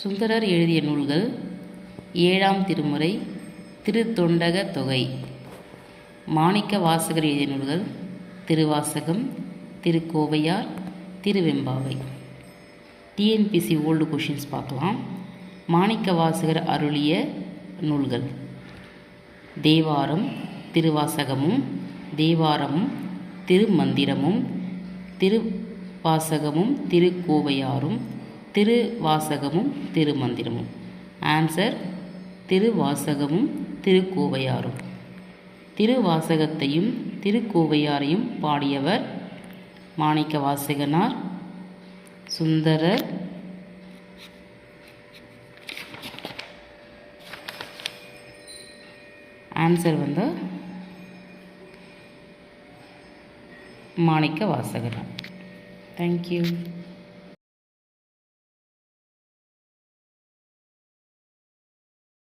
சுந்தரர் எழுதிய நூல்கள் ஏழாம் திருமுறை திருத்தொண்டக தொகை. மாணிக்க வாசகர் எழுதிய நூல்கள் Thiruvasagam Thirukkovaiyar Thiruvempavai. TNPSC old questions பார்க்கலாம். மாணிக்க வாசகர் அருளிய நூல்கள் தேவாரம் திருவாசகமும் தேவாரமும் திருமந்திரமும் திருவாசகமும் திருக்கோவையாரும் திருவாசகமும் திருமந்திரமும். ஆன்சர் திருவாசகமும் திருக்கோவையாரும். திருவாசகத்தையும் திருக்கோவையாரையும் பாடியவர் மாணிக்க வாசகனார் சுந்தரர் ஆன்சர் வந்து மாணிக்க வாசகனார் தேங்க்யூ